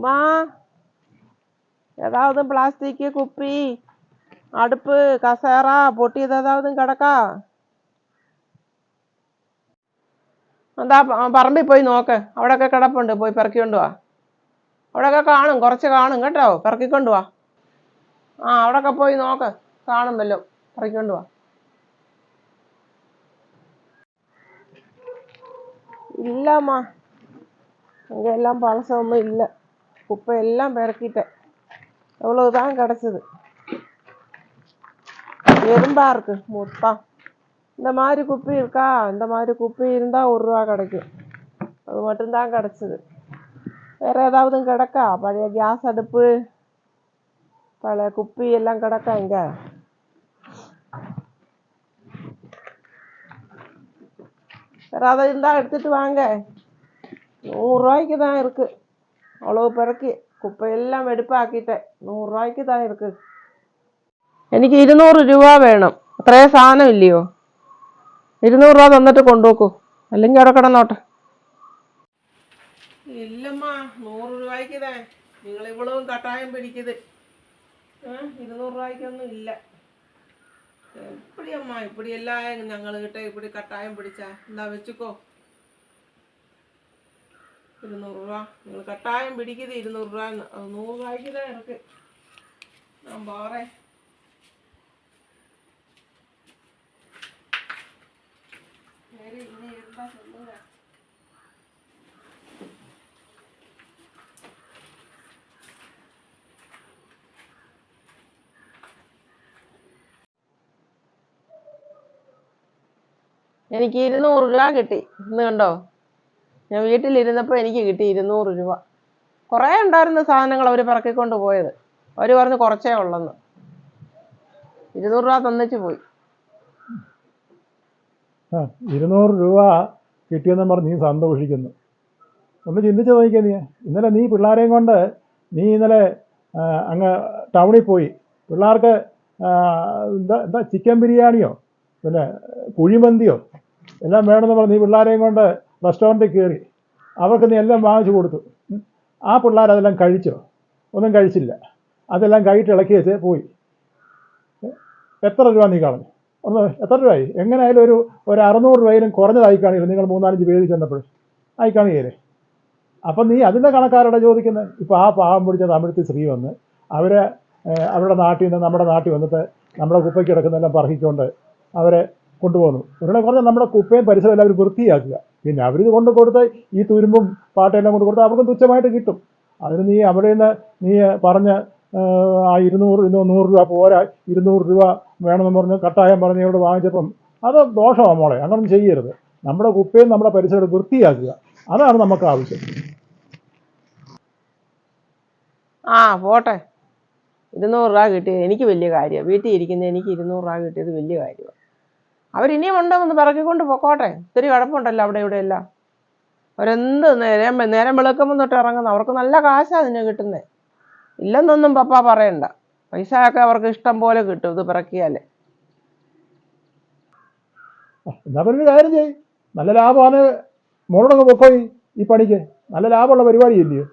அம்மா ஏதாவது பிளாஸ்டிக்கு குப்பி அடுப்பு கசேரா பொட்டியது ஏதாவது കിടക്കാ എന്താ പറമ്പിൽ പോയി നോക്ക് അവിടെയൊക്കെ കിടപ്പുണ്ട് പോയി പെറുക്കിക്കൊണ്ട് വാ അവിടെയൊക്കെ കാണും കുറച്ച് കാണും കേട്ടോ പെറുക്കിക്കൊണ്ട് വാ ആ അവിടെയൊക്കെ പോയി നോക്ക് കാണും വല്ലോ പെറുക്കിക്കൊണ്ട് വാ ഇല്ലമ്മ இங்கெல்லாம் பழசொன்னும் இல்லை குப்பை எல்லாம் பெருக்கிட்டேன். எவ்வளவுதான் கிடச்சிது. எறும்பா இருக்கு மொத்தம். இந்த மாதிரி குப்பி இருக்கா? இந்த மாதிரி குப்பி இருந்தால் ஒரு ரூபா கிடைக்கும். அது மட்டும்தான் கிடச்சிது. வேற ஏதாவது கிடக்கா? பழைய கேஸ் அடுப்பு பழைய குப்பி எல்லாம் கிடக்கா இங்க? வேற அதை இருந்தால் எடுத்துட்டு வாங்க. நூறுரூவாய்க்கு தான் இருக்கு. മുളക് പിറക്കി കുപ്പയെല്ലാം വെടുപ്പാക്കിയിട്ട് നൂറ് രൂപയ്ക്ക് തായർക്ക് എനിക്ക് ഇരുന്നൂറ് രൂപ വേണം. അത്രേ സാധനം ഇല്ലയോ? ഇരുന്നൂറ് രൂപ തന്നിട്ട് കൊണ്ടുപോക്കൂ. അല്ലെങ്കിൽ അവിടെ കിടന്നോട്ടെ. ഇല്ലമ്മ നൂറ് രൂപയ്ക്ക് തേ. നിങ്ങൾ ഇവളവും കട്ടായം പിടിക്കത് ഇരുന്നൂറ് രൂപയ്ക്കൊന്നും ഇല്ല. എപ്പടിയമ്മ അമ്മ എല്ലാം ഞങ്ങൾ കിട്ടേ ഇപ്പടി കട്ടായം പിടിച്ചാ? എന്താ വെച്ചുക്കോ. ഇരുന്നൂറ് രൂപ. നിങ്ങൾ കട്ടായം പിടിക്കുന്നത് ഇരുന്നൂറ് രൂപ അത് നൂറ് രൂപയ്ക്ക് തന്നെ ഇറക്ക് ഞാൻ പാറേ എനിക്ക് ഇരുന്നൂറ് രൂപ കിട്ടി. ഇന്ന് കണ്ടോ? ഞാൻ വീട്ടിലിരുന്നപ്പോൾ എനിക്ക് കിട്ടി ഇരുന്നൂറ് രൂപ. കുറേ ഉണ്ടായിരുന്ന സാധനങ്ങൾ അവർ പറക്കിക്കൊണ്ട് പോയത്. അവർ പറഞ്ഞു കുറച്ചേ ഉള്ളെന്ന്. ഇരുന്നൂറ് രൂപ തന്നിച്ച് പോയി. ഇരുന്നൂറ് രൂപ കിട്ടിയെന്ന് പറഞ്ഞ് നീ സന്തോഷിക്കുന്നു. ഒന്ന് ചിന്തിച്ചു നോക്കിയാൽ നീ. ഇന്നലെ നീ പിള്ളേരെയും കൊണ്ട് നീ ഇന്നലെ അങ്ങ് ടൗണിൽ പോയി. പിള്ളേർക്ക് എന്താ എന്താ ചിക്കൻ ബിരിയാണിയോ? പിന്നെ കുഴിമന്തിയോ? എല്ലാം വേണമെന്ന് പറഞ്ഞ് നീ പിള്ളേരെയും കൊണ്ട് റെസ്റ്റോറന്റിൽ കയറി. അവർക്ക് നീ എല്ലാം വാങ്ങിച്ചു കൊടുത്തു. ആ പിള്ളേർ അതെല്ലാം കഴിച്ചോ? ഒന്നും കഴിച്ചില്ല. അതെല്ലാം കൈയിട്ട് ഇളക്കി വെച്ച് പോയി. എത്ര രൂപ നീ കളഞ്ഞു? ഒന്ന് എത്ര രൂപയായി? എങ്ങനെയായാലും ഒരു ഒരു അറുന്നൂറ് രൂപയിലും കുറഞ്ഞതായി കാണില്ല. നിങ്ങൾ മൂന്നാലഞ്ച് പേര് ചെന്നപ്പോൾ. ആയി കാണിയല്ലേ അപ്പം നീ അതിന്റെ കണക്കാരോടെ ചോദിക്കുന്നത്. ഇപ്പോൾ ആ പാവം പിടിച്ച തമിഴത്തി സ്ത്രീ വന്ന് അവരെ അവരുടെ നാട്ടിൽ നിന്ന് നമ്മുടെ നാട്ടിൽ വന്നിട്ട് നമ്മുടെ കുപ്പയ്ക്ക് കിടക്കുന്നതെല്ലാം പറക്കിക്കൊണ്ട് അവരെ കൊണ്ടുപോകുന്നു. ഒരാളെ പറഞ്ഞാൽ നമ്മുടെ കുപ്പയും പരിസരം എല്ലാവരും വൃത്തിയാക്കുക. പിന്നെ അവരിത് കൊണ്ട് കൊടുത്ത് ഈ തുരുമ്പും പാട്ടെല്ലാം കൊണ്ട് കൊടുത്താൽ അവർക്കും തുച്ഛമായിട്ട് കിട്ടും. അതിന് നീ അവിടെ നിന്ന് നീ പറഞ്ഞ ആ ഇരുന്നൂറ് ഇന്നോ നൂറ് രൂപ പോരാ ഇരുന്നൂറ് രൂപ വേണമെന്ന് പറഞ്ഞ് കട്ടായം പറഞ്ഞ് ഇവിടെ വാങ്ങിച്ചപ്പം അത് ദോഷമാണ് മോളെ അങ്ങനൊന്നും ചെയ്യരുത്. നമ്മുടെ കുപ്പയും നമ്മുടെ പരിസരം വൃത്തിയാക്കുക. അതാണ് നമുക്ക് ആവശ്യം. ആ പോട്ടെ. ഇരുന്നൂറ് രൂപ കിട്ടിയത് എനിക്ക് വലിയ കാര്യമാണ്. വീട്ടിൽ ഇരിക്കുന്ന എനിക്ക് ഇരുന്നൂറ് രൂപ കിട്ടിയത് വലിയ കാര്യമാണ്. അവരിനിയും ഉണ്ടെന്ന് പറക്കിക്കൊണ്ട് പൊക്കോട്ടെ. ഒത്തിരി കുഴപ്പമുണ്ടല്ലോ അവിടെ ഇവിടെ എല്ലാം. അവരെന്ത് നേരം നേരം വെളുക്കുമ്പോൾ തൊട്ട് ഇറങ്ങുന്നു. അവർക്ക് നല്ല കാശാണ് അതിന് കിട്ടുന്നത് ഇല്ലെന്നൊന്നും പപ്പ പറയണ്ട. പൈസയൊക്കെ അവർക്ക് ഇഷ്ടം പോലെ കിട്ടും ഇത് പിറക്കിയാലേ. എന്നാ പിന്നെ കാര്യം ചെയ്യ്. നല്ല ലാഭമാണ്. മോളോടൊക്കെ പൊക്കോയി ഈ പണിക്ക്. നല്ല ലാഭമുള്ള പരിപാടി ഇല്ലയോ